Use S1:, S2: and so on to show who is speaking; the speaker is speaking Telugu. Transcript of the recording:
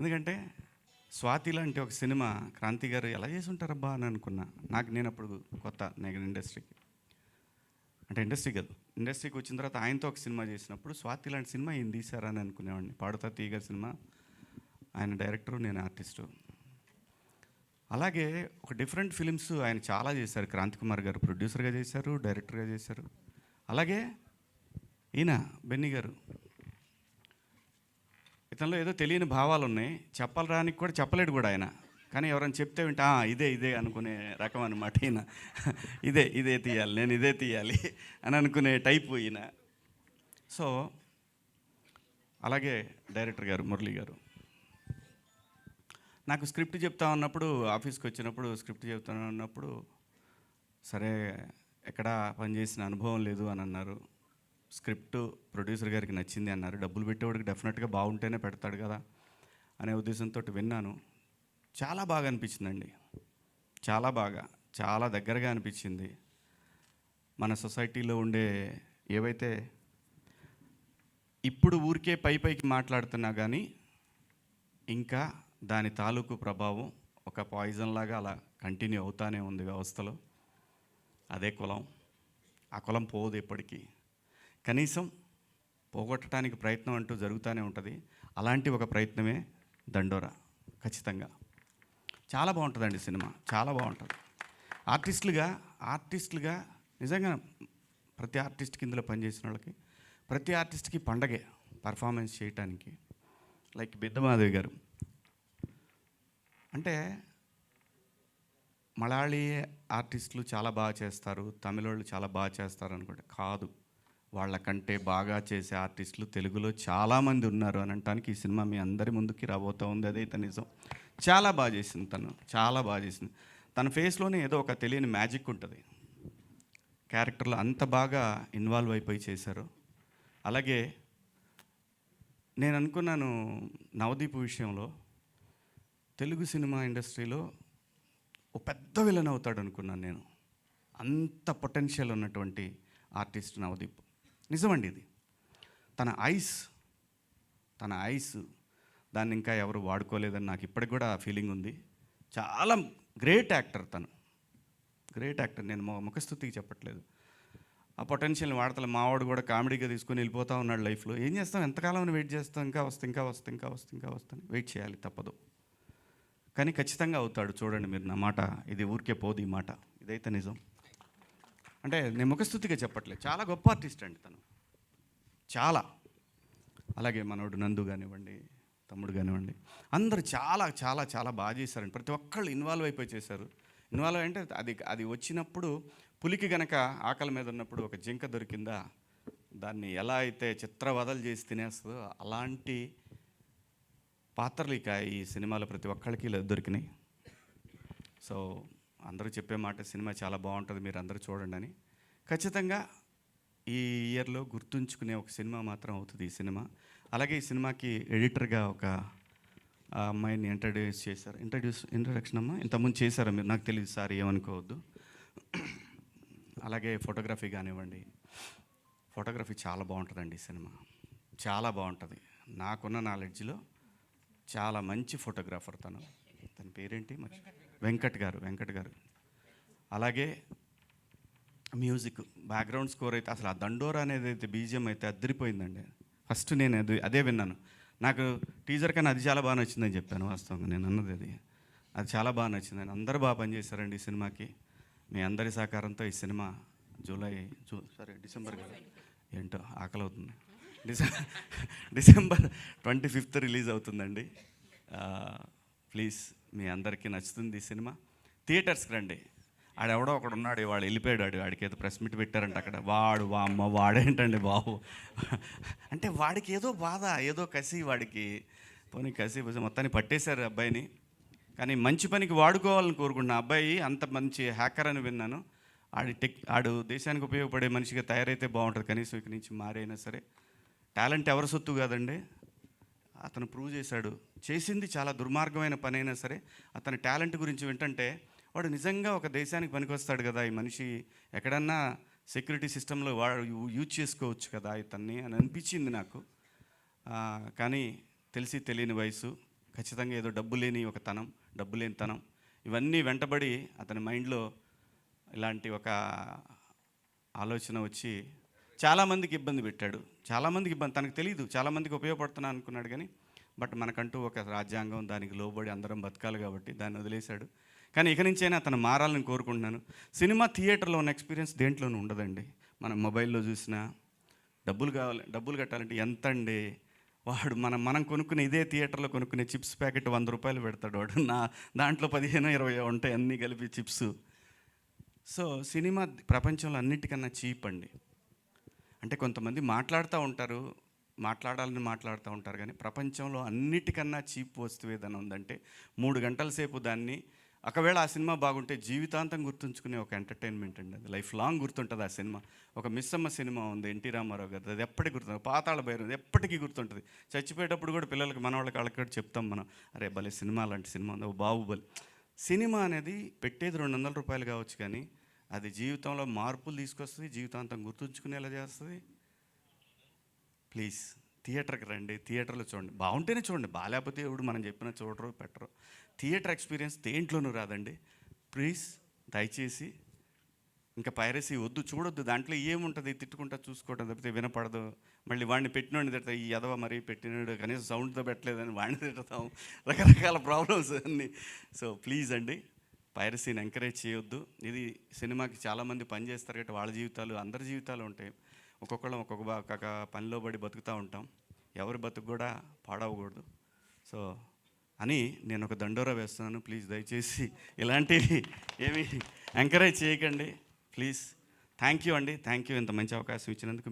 S1: ఎందుకంటే స్వాతి లాంటి ఒక సినిమా క్రాంతి గారు ఎలా చేసి ఉంటారబ్బా అని అనుకున్నా. నాకు నేను అప్పుడు కొత్త నేను ఇండస్ట్రీకి అంటే ఇండస్ట్రీ కాదు. ఇండస్ట్రీకి వచ్చిన తర్వాత ఆయనతో ఒక సినిమా చేసినప్పుడు స్వాతి లాంటి సినిమా ఈయన తీశారని అనుకునేవాడిని. పాడుతా తీగ సినిమా. ఆయన డైరెక్టరు నేను ఆర్టిస్టు. అలాగే ఒక డిఫరెంట్ ఫిలిమ్స్ ఆయన చాలా చేశారు. క్రాంతి కుమార్ గారు ప్రొడ్యూసర్గా చేశారు డైరెక్టర్గా చేశారు. అలాగే ఈయన బెన్నీ గారు ఇతనిలో ఏదో తెలియని భావాలు ఉన్నాయి చెప్పరానికి కూడా చెప్పలేడు కూడా ఆయన. కానీ ఎవరైనా చెప్తే వింటే ఇదే ఇదే అనుకునే రకం అనమాట ఈయన. ఇదే ఇదే తీయాలి నేను ఇదే తీయాలి అని అనుకునే టైప్ ఈయన. సో అలాగే డైరెక్టర్ గారు మురళి గారు. నాకు స్క్రిప్ట్ చెప్తా ఉన్నప్పుడు ఆఫీస్కి వచ్చినప్పుడు స్క్రిప్ట్ చెప్తా ఉన్నప్పుడు సరే ఎక్కడా పనిచేసిన అనుభవం లేదు అని అన్నారు. స్క్రిప్ట్ ప్రొడ్యూసర్ గారికి నచ్చింది అన్నారు. డబ్బులు పెట్టేవాడికి డెఫినెట్గా బాగుంటేనే పెడతాడు కదా అనే ఉద్దేశంతో విన్నాను. చాలా బాగా అనిపించిందండి. చాలా బాగా చాలా దగ్గరగా అనిపించింది. మన సొసైటీలో ఉండే ఏవైతే ఇప్పుడు ఊరికే పై పైకి మాట్లాడుతున్నా కానీ ఇంకా దాని తాలూకు ప్రభావం ఒక పాయిజన్ లాగా అలా కంటిన్యూ అవుతానే ఉంది వ్యవస్థలో. అదే కులం. ఆ కులం పోదు ఎప్పటికీ కనీసం పోగొట్టడానికి ప్రయత్నం అంటూ జరుగుతూనే ఉంటుంది. అలాంటి ఒక ప్రయత్నమే దండోరా ఖచ్చితంగా. చాలా బాగుంటుందండి సినిమా. చాలా బాగుంటుంది. ఆర్టిస్టులుగా ఆర్టిస్టులుగా నిజంగా ప్రతి ఆర్టిస్ట్కి ఇందులో పనిచేసిన వాళ్ళకి ప్రతి ఆర్టిస్ట్కి పండగే పర్ఫార్మెన్స్ చేయటానికి. లైక్ బిద్దమాధవి గారు. అంటే మలయాళీ ఆర్టిస్టులు చాలా బాగా చేస్తారు తమిళ వాళ్ళు చాలా బాగా చేస్తారు అనుకుంటే కాదు. వాళ్ళకంటే బాగా చేసే ఆర్టిస్టులు తెలుగులో చాలామంది ఉన్నారు అని అనటానికి ఈ సినిమా మీ అందరి ముందుకి రాబోతూ ఉంది. అదైతే నిజం. చాలా బాగా చేసింది తను. చాలా బాగా చేసింది. తన ఫేస్లోనే ఏదో ఒక తెలియని మ్యాజిక్ ఉంటుంది. క్యారెక్టర్లో అంత బాగా ఇన్వాల్వ్ అయిపోయి చేశారు. అలాగే నేను అనుకున్నాను నవదీప్ విషయంలో తెలుగు సినిమా ఇండస్ట్రీలో ఓ పెద్ద విలన్ అవుతాడు అనుకున్నాను నేను. అంత పొటెన్షియల్ ఉన్నటువంటి ఆర్టిస్ట్ నవదీప్. నిజమండి ఇది. తన ఐస్ తన ఐస్ దాన్ని ఇంకా ఎవరు వాడుకోలేదని నాకు ఇప్పటికి కూడా ఫీలింగ్ ఉంది. చాలా గ్రేట్ యాక్టర్ తను. Great actor. నేను ముఖస్థుతికి చెప్పట్లేదు. ఆ పొటెన్షియల్ వాడతల. మావాడు కూడా కామెడీగా తీసుకుని వెళ్ళిపోతూ ఉన్నాడు లైఫ్లో. ఏం చేస్తాం? ఎంతకాలం అని వెయిట్ చేస్తాం. ఇంకా వస్తే ఇంకా వస్తే ఇంకా వస్తే ఇంకా వస్తాను వెయిట్ చేయాలి తప్పదు. కానీ ఖచ్చితంగా అవుతాడు. చూడండి మీరు నా మాట. ఇది ఊరికే పోదు ఈ మాట. ఇదైతే నిజం. అంటే నేను ముఖస్థుతిగా చెప్పట్లేదు. చాలా గొప్ప ఆర్టిస్ట్ అండి తను. చాలా. అలాగే మనోడు నందు కానివ్వండి తమ్ముడు కానివ్వండి అందరూ చాలా చాలా చాలా బాగా చేశారండి. ప్రతి ఒక్కళ్ళు ఇన్వాల్వ్ అయిపోయి చేశారు. ఇన్వాల్వ్ అంటే అది అది వచ్చినప్పుడు పులికి గనక ఆకలి మీద ఉన్నప్పుడు ఒక జింక దొరికిందా? దాన్ని ఎలా అయితే చిత్రవదలు చేసి తినేస్తుందో అలాంటి పాత్రలు ఇక ఈ సినిమాలో ప్రతి ఒక్కళ్ళకి ఇలా దొరికినాయి. సో అందరూ చెప్పే మాట సినిమా చాలా బాగుంటుంది మీరు అందరూ చూడండి అని ఖచ్చితంగా ఈ ఇయర్లో గుర్తుంచుకునే ఒక సినిమా మాత్రం అవుతుంది ఈ సినిమా. అలాగే ఈ సినిమాకి ఎడిటర్గా ఒక అమ్మాయిని ఇంట్రడ్యూస్ చేశారు. ఇంట్రడ్యూస్ ఇంట్రడక్షన్ అమ్మా? ఇంతకుముందు చేశారా మీరు? నాకు తెలియదు సార్ ఏమనుకోవద్దు. అలాగే ఫోటోగ్రఫీ కానివ్వండి. ఫోటోగ్రఫీ చాలా బాగుంటుందండి ఈ సినిమా. చాలా బాగుంటుంది. నాకున్న నాలెడ్జ్లో చాలా మంచి ఫోటోగ్రాఫర్ తను. తన పేరేంటి? మరి వెంకట్ గారు వెంకట్ గారు. అలాగే మ్యూజిక్ బ్యాక్గ్రౌండ్ స్కోర్ అయితే అసలు ఆ దండోరా అనేది అయితే బీజిఎం అయితే అద్దరిపోయిందండి. ఫస్ట్ నేను అది అదే విన్నాను. నాకు టీజర్ కన్నా అది చాలా బాగా నచ్చిందని చెప్పాను వాస్తవంగా నేను అన్నది అది. అది చాలా బాగా నచ్చిందని. అందరూ బాగా పనిచేశారండి ఈ సినిమాకి. మీ అందరి సహకారంతో ఈ సినిమా జూలై జూ సారీ డిసెంబర్ ఏంటో ఆకలి అవుతుంది. December December twenty fifth release అవుతుందండి. ప్లీజ్ మీ అందరికీ నచ్చుతుంది ఈ సినిమా. థియేటర్స్కి రండి. ఆడెవడో ఒకడు ఉన్నాడు వాడు వెళ్ళిపోయాడు వాడు వాడికి ఏదో ప్రెస్ మీట్ పెట్టారంట అక్కడ. వాడు వా అమ్మ వాడేంటండి బాబు? అంటే వాడికి ఏదో బాధ ఏదో కసి వాడికి. పోనీ కసి మొత్తాన్ని పట్టేశారు అబ్బాయిని. కానీ మంచి పనికి వాడుకోవాలని కోరుకుంటున్నా. అబ్బాయి అంత మంచి హ్యాకర్ అని విన్నాను. ఆడి టెక్ ఆడు దేశానికి ఉపయోగపడే మనిషిగా తయారైతే బాగుంటుంది. కనీసం ఇక్కడి నుంచి మారైనా సరే. టాలెంట్ ఎవరి సొత్తు కాదండి. అతను ప్రూవ్ చేశాడు. చేసింది చాలా దుర్మార్గమైన పని అయినా సరే అతని టాలెంట్ గురించి వింటంటే వాడు నిజంగా ఒక దేశానికి పనికొస్తాడు కదా ఈ మనిషి ఎక్కడన్నా సెక్యూరిటీ సిస్టంలో వాడు యూ- యూజ్ చేసుకోవచ్చు కదా ఇతన్ని అని అనిపించింది నాకు. కానీ తెలిసి తెలియని వయసు ఖచ్చితంగా ఏదో డబ్బు లేని ఒక తనం డబ్బు లేని తనం ఇవన్నీ వెంటబడి అతని మైండ్లో ఇలాంటి ఒక ఆలోచన వచ్చి చాలామందికి ఇబ్బంది పెట్టాడు. చాలామందికి ఇబ్బంది తనకు తెలియదు చాలామందికి ఉపయోగపడుతున్నా అనుకున్నాడు కానీ బట్ మనకంటూ ఒక రాజ్యాంగం దానికి లోబడి అందరం బతకాలి కాబట్టి దాన్ని వదిలేశాడు. కానీ ఇక నుంచైనా అతను మారాలని కోరుకుంటున్నాను. సినిమా థియేటర్లో ఉన్న ఎక్స్పీరియన్స్ దేంట్లోనూ ఉండదండి. మనం మొబైల్లో చూసినా డబ్బులు కావాలి డబ్బులు కట్టాలంటే ఎంత అండి? వాడు మనం మనం కొనుక్కునే ఇదే థియేటర్లో కొనుక్కునే చిప్స్ ప్యాకెట్ వంద రూపాయలు పెడతాడు వాడు. నా దాంట్లో పదిహేను ఇరవై ఉంటాయి అన్నీ కలిపి చిప్స్. సో సినిమా ప్రపంచంలో అన్నిటికన్నా చీప్ అండి. అంటే కొంతమంది మాట్లాడుతూ ఉంటారు మాట్లాడాలని మాట్లాడుతూ ఉంటారు కానీ ప్రపంచంలో అన్నిటికన్నా చీప్ వస్తువు ఏదైనా ఉందంటే మూడు గంటల సేపు దాన్ని ఒకవేళ ఆ సినిమా బాగుంటే జీవితాంతం గుర్తుంచుకునే ఒక ఎంటర్టైన్మెంట్ అండి అది. లైఫ్ లాంగ్ గుర్తుంటుంది ఆ సినిమా. ఒక మిస్సమ్మ సినిమా ఉంది ఎన్టీ రామారావు గారు అది ఎప్పటికీ గుర్తుంది పాతాళ భైరవ ఎప్పటికీ గుర్తుంటుంది. చచ్చిపోయేటప్పుడు కూడా పిల్లలకి మన వాళ్ళకి వాళ్ళకి కూడా చెప్తాం మనం. అరే భలే సినిమా లాంటి సినిమా ఉంది. ఓ బాహుబలి. సినిమా అనేది పెట్టేది రెండు వందల రూపాయలు కావచ్చు కానీ అది జీవితంలో మార్పులు తీసుకొస్తుంది జీవితాంతం గుర్తుంచుకునేలా చేస్తుంది. ప్లీజ్ థియేటర్కి రండి థియేటర్లో చూడండి. బాగుంటేనే చూడండి బాగాలేకపోతే ఎవడు మనం చెప్పిన చూడరు పెట్టరు. థియేటర్ ఎక్స్పీరియన్స్ దేంట్లోనూ రాదండి. ప్లీజ్ దయచేసి ఇంకా పైరసీ వద్దు చూడొద్దు. దాంట్లో ఏముంటుంది? తిట్టుకుంటా చూసుకోవటం తప్పితే వినపడదు. మళ్ళీ వాడిని పెట్టినోడిని తిడతా ఈ ఎదవ మరి పెట్టినాడు కనీసం సౌండ్తో పెట్టలేదని వాడిని తిడతాం. రకరకాల ప్రాబ్లమ్స్ అన్నీ. సో ప్లీజ్ అండి పైరసీని ఎంకరేజ్ చేయొద్దు. ఇది సినిమాకి చాలామంది పని చేస్తారు కాబట్టి వాళ్ళ జీవితాలు అందరి జీవితాలు ఉంటాయి. ఒక్కొక్కళ్ళం ఒక్కొక్క ఒక్కొక్క పనిలో పడి బతుకుతూ ఉంటాం. ఎవరి బతుకు కూడా పాడవకూడదు. సో అని నేను ఒక దండోరా వేస్తున్నాను. ప్లీజ్ దయచేసి ఇలాంటివి ఏమి ఎంకరేజ్ చేయకండి. ప్లీజ్. థ్యాంక్ యూ అండి. థ్యాంక్ యూ ఇంత మంచి అవకాశం ఇచ్చినందుకు